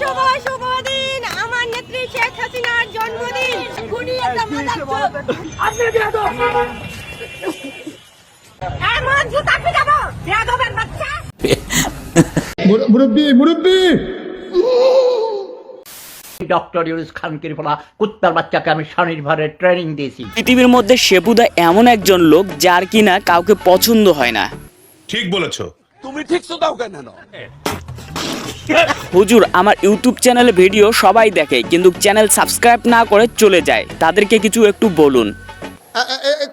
শুভ শুভ দিন আমার নেত্রী শেখ হাসিনার জন্মদিন। মুরব্বী মুরব্বী! ডক্টর ইউনুস খানকির ফলা কুত্তার বাচ্চাকে আমি স্বনির্ভরের ট্রেনিং দিয়েছি। পৃথিবীর মধ্যে শেপুদা এমন একজন লোক যার কিনা কাউকে পছন্দ হয় না। ঠিক বলেছ। হুজুর আমার ইউটিউব চ্যানেলে ভিডিও সবাই দেখে কিন্তু চ্যানেল সাবস্ক্রাইব না করে চলে যায়। তাদেরকে কিছু একটু বলুন।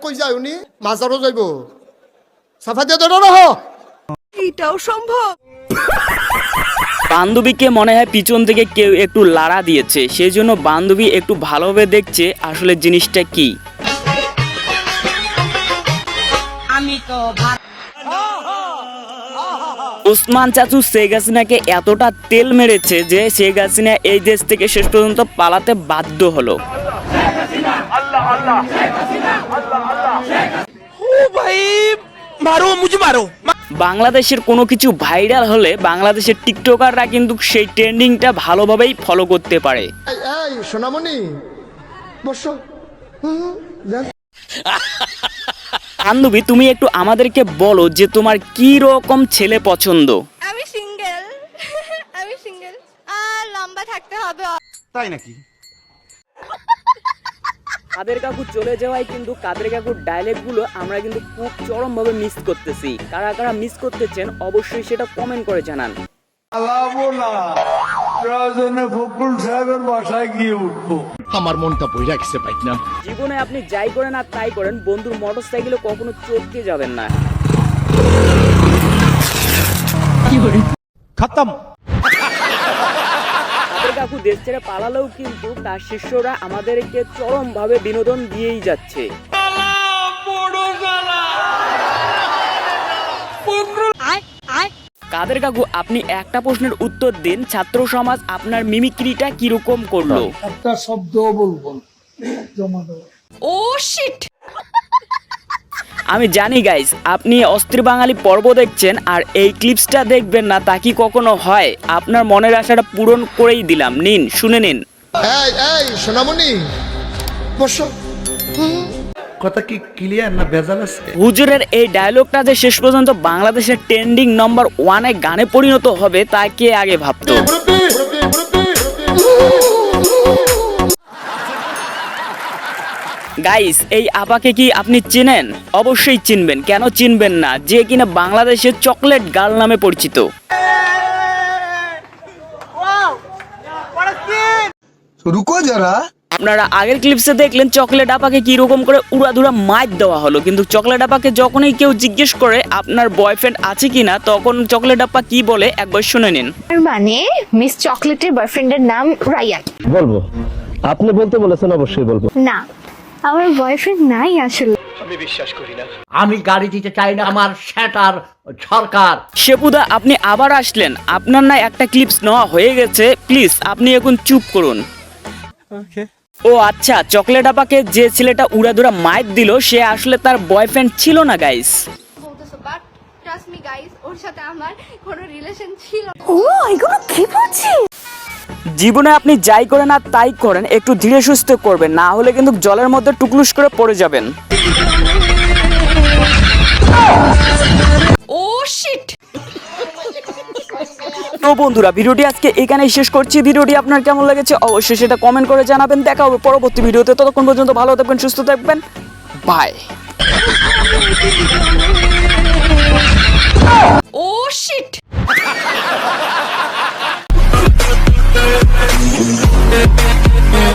কই যায় উনি মাজারও যাইব। সাফা দিয়ে ধরো রহ। এটাও সম্ভব? বান্ধবীকে মনে হয় পিছন থেকে কেউ একটু লাড়া দিয়েছে সেই জন্য বান্ধবী একটু ভালোভাবে দেখছে আসলে জিনিসটা কি। আমি তো ওসমান চাচু শেখ হাসিনাকে এতটা তেল মেরেছে যে শেখ হাসিনা এই দেশ থেকে শেষ পর্যন্ত পালাতে বাধ্য হলো। বাংলাদেশের কোনো কিছু ভাইরাল হলে বাংলাদেশের টিকটকাররা কিন্তু সেই ট্রেন্ডিংটা ভালোভাবেই ফলো করতে পারে। সোনামণি বসো। বান্ধবী তুমি একটু আমাদেরকে বলো যে তোমার কি রকম ছেলে পছন্দ? আমি সিঙ্গেল। আমি সিঙ্গেল। আর লম্বা থাকতে হবে। তাই নাকি? কাদের কাকু চলে যাওয়ায় কিন্তু কাদের কাকুর ডায়লগগুলো আমরা কিন্তু খুব চরম ভাবে মিস করতেছি। কারা কারা মিস করতেছেন অবশ্যই সেটা কমেন্ট করে জানান। আমার মনটা বইরা গেছে পাইক না? জীবনে আপনি যাই করেন আর তাই করেন বন্ধুর মোটর সাইকেলে কখনো চড়তে যাবেন না। খতম। কাদের কাকু দেশ ছেড়ে পালালেও কিন্তু তার শিষ্যরা আমাদেরকে চরম ভাবে বিনোদন দিয়েই যাচ্ছে। কাদের কাকু আপনি একটা প্রশ্নের উত্তর দিন। ছাত্র সমাজ আপনার মিমিক্রিটা কীরকম করল? একটা শব্দ বলব জমা ও শিট আমি জানি গাইজ আপনি অস্থির বাঙালি পর্ব দেখছেন আর এই ক্লিপসটা দেখবেন না তা কি কখনো হয়? আপনার মনের আশাটা পূরণ করেই দিলাম। নিন শুনে নিন। এই এই সোনামণি বসো। কথা কি ক্লিয়ার না ভেজাল আছে? হুজুরের এই ডায়লগটা যে শেষ পর্যন্ত বাংলাদেশের ট্রেন্ডিং নম্বর ওয়ানে গানে পরিণত হবে তা কে আগে গাইস এই আপাকে কি আপনি চিনেন? অবশ্যই চিনবেন। কেন চিনবেন না? যে কিনা বাংলাদেশের চকলেট গার্ল নামে পরিচিত। রুকো যারা। আপনারা আগের ক্লিপসে দেখলেন চকলেট আপাকে কি রকম করে উড়াধুরা মাইট দেওয়া হলো। কিন্তু চকলেট আপাকে যখনই কেউ জিজ্ঞেস করে আপনার বয়ফ্রেন্ড আছে কিনা? তখন চকলেট আপা কি বলে? একবার শুনে নিন। মানে মিস চকলেটের বয়ফ্রেন্ডের নাম রায়ান। বলব? আপনি বলতে বলেছেন অবশ্যই বলব। না আমার বয়ফ্রেন্ড নাই আসলে। আমি বিশ্বাস করি না। আমি গাড়ি দিতে চাই না আমার সেটার সরকার। শেপুদা আপনি আবার আসলেন। আপনার না একটা ক্লিপস নেওয়া হয়ে গেছে। প্লিজ আপনি এখন চুপ করুন। ও আচ্ছা চকলেট আপাকে যে ছেলেটা উড়াধুরা মায়ের দিল সে আসলে তার বয়ফ্রেন্ড ছিল না গাইস ট্রাস্ট মি গাইস ওর সাথে আমার কোনো রিলেশন ছিল ও এগুলো কি বলছি? জীবনে আপনি যাই করেন আর তাই করেন একটু ধীরে সুস্থ করবেন না হলে কিন্তু জলের মধ্যে টুকলুস করে পড়ে যাবেন। তো বন্ধুরা, ভিডিওটি আজকে এখানেই শেষ করছি। ভিডিওটি আপনার কেমন লেগেছে অবশ্যই সেটা কমেন্ট করে জানাবেন। দেখা হবে পরবর্তী ভিডিওতে। ততক্ষণ পর্যন্ত ভালো থাকবেন, সুস্থ থাকবেন। বাই